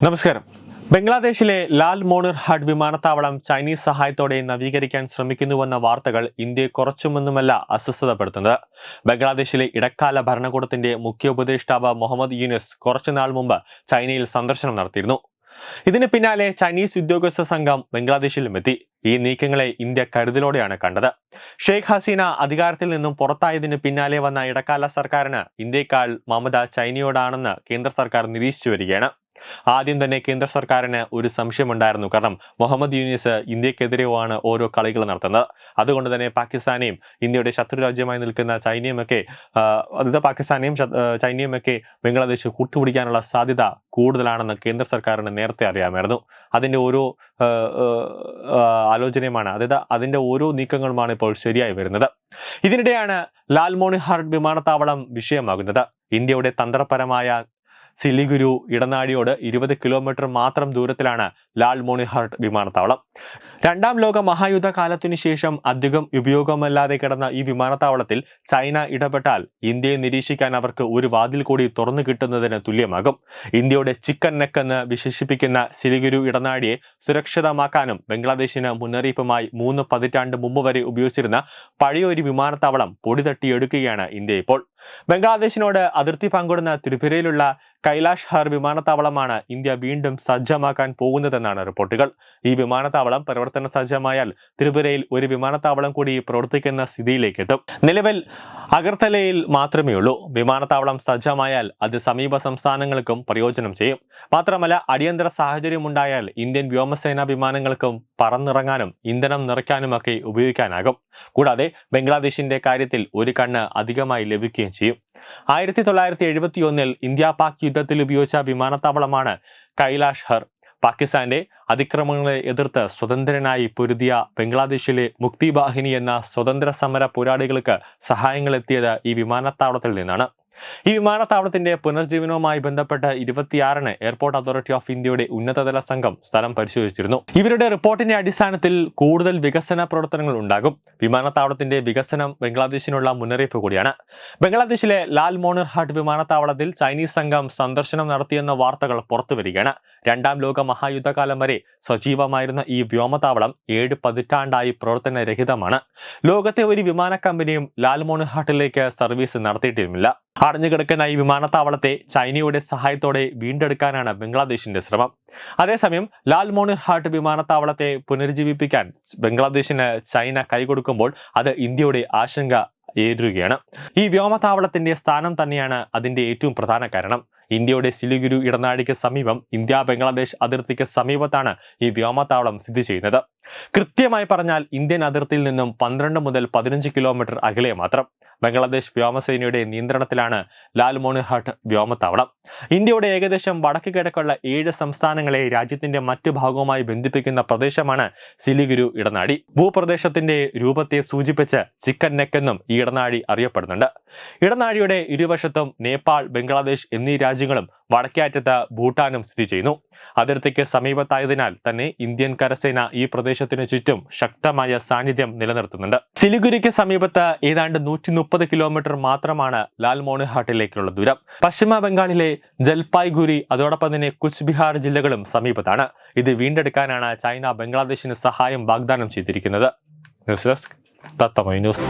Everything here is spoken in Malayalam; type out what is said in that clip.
നമസ്കാരം. ബംഗ്ലാദേശിലെ ലാൽ മോണിർ ഹഡ് വിമാനത്താവളം ചൈനീസ് സഹായത്തോടെ നവീകരിക്കാൻ ശ്രമിക്കുന്നുവെന്ന വാർത്തകൾ ഇന്ത്യയെ കുറച്ചുമൊന്നുമല്ല അസ്വസ്ഥതപ്പെടുത്തുന്നത്. ബംഗ്ലാദേശിലെ ഇടക്കാല ഭരണകൂടത്തിന്റെ മുഖ്യ ഉപദേഷ്ടാവ് മുഹമ്മദ് യൂനിസ് കുറച്ചുനാൾ മുമ്പ് ചൈനയിൽ സന്ദർശനം നടത്തിയിരുന്നു. ഇതിന് പിന്നാലെ ചൈനീസ് ഉദ്യോഗസ്ഥ സംഘം ബംഗ്ലാദേശിലും എത്തി. ഈ നീക്കങ്ങളെ ഇന്ത്യ കരുതലോടെയാണ് കണ്ടത്. ഷെയ്ഖ് ഹസീന അധികാരത്തിൽ നിന്നും പുറത്തായതിന് പിന്നാലെ വന്ന ഇടക്കാല സർക്കാരിന് ഇന്ത്യക്കാൾ മമത ചൈനയോടാണെന്ന് കേന്ദ്ര സർക്കാർ നിരീക്ഷിച്ചു വരികയാണ്. ആദ്യം തന്നെ കേന്ദ്ര സർക്കാരിന് ഒരു സംശയമുണ്ടായിരുന്നു. കാരണം മുഹമ്മദ് യൂനിസ് ഇന്ത്യക്കെതിരെയുമാണ് ഓരോ കളികൾ നടത്തുന്നത്. അതുകൊണ്ട് തന്നെ പാകിസ്ഥാനെയും ഇന്ത്യയുടെ ശത്രു രാജ്യമായി നിൽക്കുന്ന ചൈനയുമൊക്കെ അതായത് പാകിസ്ഥാനെയും ചൈനയുമൊക്കെ ബംഗ്ലാദേശ് കൂട്ടുപിടിക്കാനുള്ള സാധ്യത കൂടുതലാണെന്ന് കേന്ദ്ര സർക്കാരിന് നേരത്തെ അറിയാമായിരുന്നു. അതിന്റെ ഓരോ ആലോചനയുമാണ്. അതായത് അതിന്റെ ഓരോ നീക്കങ്ങളുമാണ് ഇപ്പോൾ ശരിയായി വരുന്നത്. ഇതിനിടെയാണ് ലാൽമോണി ഹാർഡ് വിമാനത്താവളം വിഷയമാകുന്നത്. ഇന്ത്യയുടെ തന്ത്രപരമായ സിലിഗുരു ഇടനാഴിയോട് ഇരുപത് കിലോമീറ്റർ മാത്രം ദൂരത്തിലാണ് ലാൽ മോണിഹാർട്ട് വിമാനത്താവളം. രണ്ടാം ലോക മഹായുദ്ധ കാലത്തിനു ശേഷം അധികം ഉപയോഗമല്ലാതെ കിടന്ന ഈ വിമാനത്താവളത്തിൽ ചൈന ഇടപെട്ടാൽ ഇന്ത്യയെ നിരീക്ഷിക്കാൻ അവർക്ക് ഒരു വാതിൽ കൂടി തുറന്നു കിട്ടുന്നതിന് തുല്യമാകും. ഇന്ത്യയുടെ ചിക്കൻ നെക്ക് എന്ന് വിശേഷിപ്പിക്കുന്ന സിലിഗുരു ഇടനാഴിയെ സുരക്ഷിതമാക്കാനും ബംഗ്ലാദേശിന് മുന്നറിയിപ്പുമായി മൂന്ന് പതിറ്റാണ്ട് മുമ്പ് വരെ ഉപയോഗിച്ചിരുന്ന പഴയൊരു വിമാനത്താവളം പൊടിതട്ടിയെടുക്കുകയാണ് ഇന്ത്യ ഇപ്പോൾ. ബംഗ്ലാദേശിനോട് അതിർത്തി പങ്കിടുന്ന ത്രിപുരയിലുള്ള കൈലാഷ് ഹർ വിമാനത്താവളമാണ് ഇന്ത്യ വീണ്ടും സജ്ജമാക്കാൻ പോകുന്നതെന്നാണ് റിപ്പോർട്ടുകൾ. ഈ വിമാനത്താവളം പ്രവർത്തന സജ്ജമായാൽ ത്രിപുരയിൽ ഒരു വിമാനത്താവളം കൂടി പ്രവർത്തിക്കുന്ന സ്ഥിതിയിലേക്ക് എത്തും. നിലവിൽ അഗർത്തലയിൽ മാത്രമേ ഉള്ളൂ. വിമാനത്താവളം സജ്ജമായാൽ അത് സമീപ സംസ്ഥാനങ്ങൾക്കും പ്രയോജനം ചെയ്യും. മാത്രമല്ല അടിയന്തര സാഹചര്യം ഉണ്ടായാൽ ഇന്ത്യൻ വ്യോമസേനാ വിമാനങ്ങൾക്കും പറന്നിറങ്ങാനും ഇന്ധനം നിറയ്ക്കാനുമൊക്കെ ഉപയോഗിക്കാനാകും. കൂടാതെ ബംഗ്ലാദേശിന്റെ കാര്യത്തിൽ ഒരു കണ്ണ് അധികമായി ലഭിക്കുകയും ചെയ്യും. ആയിരത്തി തൊള്ളായിരത്തി എഴുപത്തി ഒന്നിൽ ഇന്ത്യ പാക് യുദ്ധത്തിൽ ഉപയോഗിച്ച വിമാനത്താവളമാണ് കൈലാഷ് ഹർ. പാകിസ്ഥാന്റെ അതിക്രമങ്ങളെ എതിർത്ത് സ്വതന്ത്രനായി പൊരുതിയ ബംഗ്ലാദേശിലെ മുക്തി ബാഹിനി എന്ന സ്വതന്ത്ര സമര പോരാളികൾക്ക് സഹായങ്ങൾ എത്തിയത് ഈ വിമാനത്താവളത്തിൽ നിന്നാണ്. ഈ വിമാനത്താവളത്തിന്റെ പുനർജീവനവുമായി ബന്ധപ്പെട്ട് ഇരുപത്തിയാറിന് എയർപോർട്ട് അതോറിറ്റി ഓഫ് ഇന്ത്യയുടെ ഉന്നതതല സംഘം സ്ഥലം പരിശോധിച്ചിരുന്നു. ഇവരുടെ റിപ്പോർട്ടിന്റെ അടിസ്ഥാനത്തിൽ കൂടുതൽ വികസന പ്രവർത്തനങ്ങൾ ഉണ്ടാകും. വിമാനത്താവളത്തിന്റെ വികസനം ബംഗ്ലാദേശിനുള്ള മുന്നറിയിപ്പ് കൂടിയാണ്. ബംഗ്ലാദേശിലെ ലാൽ മോണിർ ഹാട്ട് വിമാനത്താവളത്തിൽ ചൈനീസ് സംഘം സന്ദർശനം നടത്തിയെന്ന വാർത്തകൾ പുറത്തുവരികയാണ് രണ്ടാം ലോക മഹായുദ്ധകാലം വരെ സജീവമായിരുന്ന ഈ വ്യോമതാവളം ഏഴ് പതിറ്റാണ്ടായി പ്രവർത്തനരഹിതമാണ്. ലോകത്തെ ഒരു വിമാന കമ്പനിയും ലാൽ മോണിർ ഹാട്ടിലേക്ക് സർവീസ് നടത്തിയിട്ടുമില്ല അടഞ്ഞുകിടക്കുന്ന ഈ വിമാനത്താവളത്തെ ചൈനയുടെ സഹായത്തോടെ വീണ്ടെടുക്കാനാണ് ബംഗ്ലാദേശിന്റെ ശ്രമം. അതേസമയം ലാൽ മോണിർ ഹാട്ട് വിമാനത്താവളത്തെ പുനരുജ്ജീവിപ്പിക്കാൻ ബംഗ്ലാദേശിന് ചൈന കൈകൊടുക്കുമ്പോൾ അത് ഇന്ത്യയുടെ ആശങ്ക ഏറുകയാണ്. ഈ വ്യോമത്താവളത്തിന്റെ സ്ഥാനം തന്നെയാണ് അതിന്റെ ഏറ്റവും പ്രധാന കാരണം. ഇന്ത്യയുടെ സിലിഗുരു ഇടനാഴിക്ക് സമീപം ഇന്ത്യ ബംഗ്ലാദേശ് അതിർത്തിക്ക് സമീപത്താണ് ഈ വ്യോമത്താവളം സ്ഥിതി ചെയ്യുന്നത്. കൃത്യമായി പറഞ്ഞാൽ ഇന്ത്യൻ അതിർത്തിയിൽ നിന്നും പന്ത്രണ്ട് മുതൽ പതിനഞ്ച് കിലോമീറ്റർ അകലെ മാത്രം. ബംഗ്ലാദേശ് വ്യോമസേനയുടെ നിയന്ത്രണത്തിലാണ് ലാൽ മോണിഹാട്ട് വ്യോമത്താവളം. ഇന്ത്യയുടെ ഏകദേശം വടക്ക് കിഴക്കുള്ള ഏഴ് സംസ്ഥാനങ്ങളെ രാജ്യത്തിന്റെ മറ്റു ഭാഗവുമായി ബന്ധിപ്പിക്കുന്ന പ്രദേശമാണ് സിലിഗുരു ഇടനാഴി. ഭൂപ്രദേശത്തിന്റെ രൂപത്തെ സൂചിപ്പിച്ച് ചിക്കൻ നെക്ക് എന്നും ഈ ഇടനാഴി അറിയപ്പെടുന്നുണ്ട്. ഇടനാഴിയുടെ ഇരുവശത്തും നേപ്പാൾ ബംഗ്ലാദേശ് എന്നീ രാജ്യങ്ങളും വടക്കേ അറ്റത്ത് ഭൂട്ടാനും സ്ഥിതി ചെയ്യുന്നു. അതിർത്തിക്ക് സമീപത്തായതിനാൽ തന്നെ ഇന്ത്യൻ കരസേന ഈ പ്രദേശത്തിന് ചുറ്റും ശക്തമായ സാന്നിധ്യം നിലനിർത്തുന്നുണ്ട്. സിലിഗുരിക്ക് സമീപത്ത് ഏതാണ്ട് നൂറ്റി മുപ്പത് കിലോമീറ്റർ മാത്രമാണ് ലാൽ മോണിഹാട്ടിലേക്കുള്ള ദൂരം. പശ്ചിമ ബംഗാളിലെ ജൽപായ്ഗുരി അതോടൊപ്പം തന്നെ കുച്ച് ബിഹാർ ജില്ലകളും സമീപത്താണ്. ഇത് വീണ്ടെടുക്കാനാണ് ചൈന ബംഗ്ലാദേശിന് സഹായം വാഗ്ദാനം ചെയ്തിരിക്കുന്നത്. News desk news.